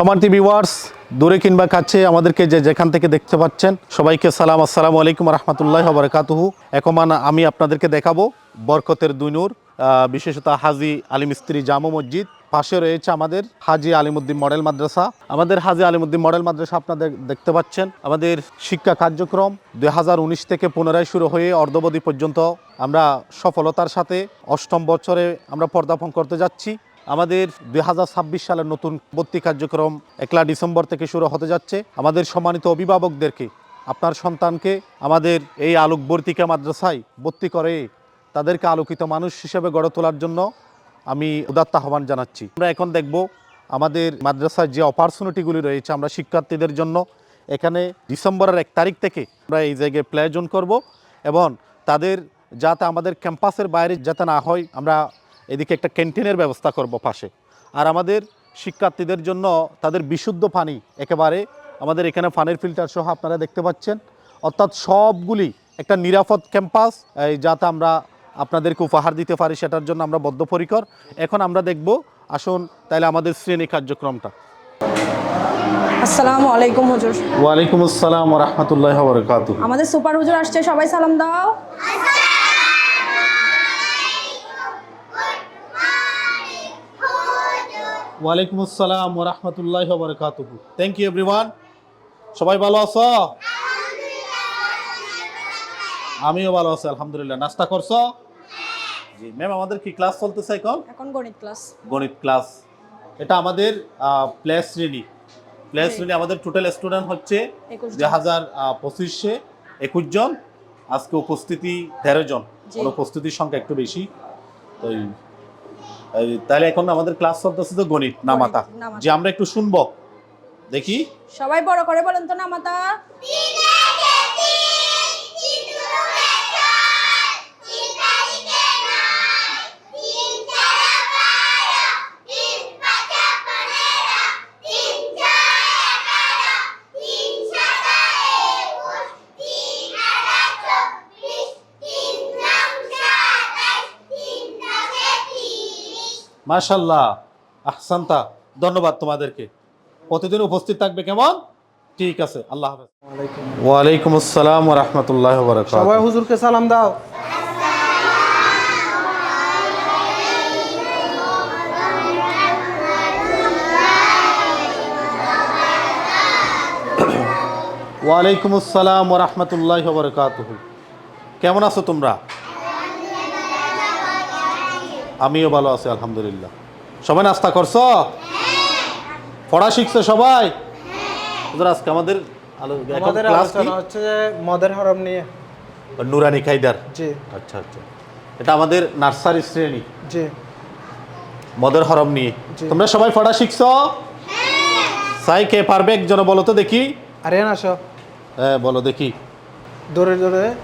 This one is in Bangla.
সমান্তি ভিউয়ার্স দূরে কিংবা কাছে আমাদেরকে যে যেখান থেকে দেখতে পাচ্ছেন, সবাইকে সালাম, আসসালামু আলাইকুম রহমতুল্লাহ বরকাতুহু। এখন আমি আপনাদেরকে দেখাবো বরকতের দুই নূর বিশেষত হাজি আলিম স্ত্রী জামু মসজিদ। পাশে রয়েছে আমাদের হাজি আলিমুদ্দিন মডেল মাদ্রাসা। আমাদের হাজি আলিমুদ্দিন মডেল মাদ্রাসা আপনাদের দেখতে পাচ্ছেন। আমাদের শিক্ষা কার্যক্রম দুই হাজার উনিশ থেকে পুনরায় শুরু হয়ে অর্ধবধি পর্যন্ত আমরা সফলতার সাথে অষ্টম বছরে আমরা পর্দাপণ করতে যাচ্ছি। আমাদের দু হাজার ছাব্বিশ সালের নতুন ভর্তি কার্যক্রম একলা ডিসেম্বর থেকে শুরু হতে যাচ্ছে। আমাদের সম্মানিত অভিভাবকদেরকে, আপনার সন্তানকে, আমাদের এই আলোক বর্তিকা মাদ্রাসায় ভর্তি করে তাদেরকে আলোকিত মানুষ হিসেবে গড়ে তোলার জন্য আমি উদাত্ত আহ্বান জানাচ্ছি। আমরা এখন দেখব আমাদের মাদ্রাসার যে অপরচুনিটিগুলি রয়েছে আমরা শিক্ষার্থীদের জন্য। এখানে ডিসেম্বরের এক তারিখ থেকে আমরা এই জায়গায় প্লেজন করব এবং তাদের যাতে আমাদের ক্যাম্পাসের বাইরে যাতে না হয়, আমরা এদিকে একটা ক্যান্টিনের ব্যবস্থা করব পাশে। আর আমাদের শিক্ষার্থীদের জন্য তাদের বিশুদ্ধ পানি একেবারে আমাদের এখানে পানির ফিল্টার সহ আপনারা দেখতে পাচ্ছেন। অর্থাৎ সবগুলি একটা নিরাপদ ক্যাম্পাস এই যাতে আমরা আপনাদেরকে উপহার দিতে পারি সেটার জন্য আমরা বদ্ধপরিকর। এখন আমরা দেখব আসুন তাহলে আমাদের শ্রেণি কার্যক্রমটা। আসসালামু আলাইকুম হুজুর। ওয়ালাইকুম আসসালাম রহমতুল্লাহ বরকাত আমাদের সুপার হুজুর আসছে সবাই সালাম দাও। ওয়ালাইকুম আসসালাম রহমতুল্লাহ বরকাত থ্যাংক ইউ এভরিওয়ান সবাই ভালো আছো? আমিও ভালো আছি আলহামদুলিল্লাহ। নাস্তা করছ? জি ম্যাম আমাদের কি ক্লাস চলতেছে এখন? এখন গণিত ক্লাস গণিত ক্লাস এটা আমাদের প্লে শ্রেণি। প্লে শ্রেণি আমাদের টোটাল স্টুডেন্ট হচ্ছে দুই হাজার পঁচিশে একুশ জন আজকে উপস্থিতি তেরো জন। উপস্থিতির সংখ্যা একটু বেশি। তো তাহলে এখন আমাদের ক্লাস চলতেছে তো গণিত নামাতা। নামাতা। যে আমরা একটু শুনব দেখি। সবাই বড় করে বলেন তো নামাতা। মাশাল্লাহ আহসান্তা ধন্যবাদ তোমাদেরকে। প্রতিদিন উপস্থিত থাকবে কেমন? ঠিক আছে আল্লাহ হাফেজ। ওয়ালাইকুম আসসালাম রহমতুল্লাহ সবাই হুজুরকে সালাম দাও। ওয়ালাইকুম আসসালাম রহমতুল্লাহ বরকাত কেমন আছো তোমরা? আমিও ভালো আছি আলহামদুলিল্লাহ। সবাই নাস্তা করছ? পড়া শিখছো সবাই? আজকে আমাদের আলো- আমাদের আলোচনা হচ্ছে যে মদের হরম নিয়ে। নুরানি খাইদার? জি। আচ্ছা আচ্ছা। এটা আমাদের নার্সারি শ্রেণি। জি। মদের হরম নিয়ে। তোমরা সবাই পড়া শিখছো? সাই কে পারবে একজন বলো তো দেখি। আরে আসো। হ্যাঁ বলো দেখি। দৌড়ে দৌড়ে।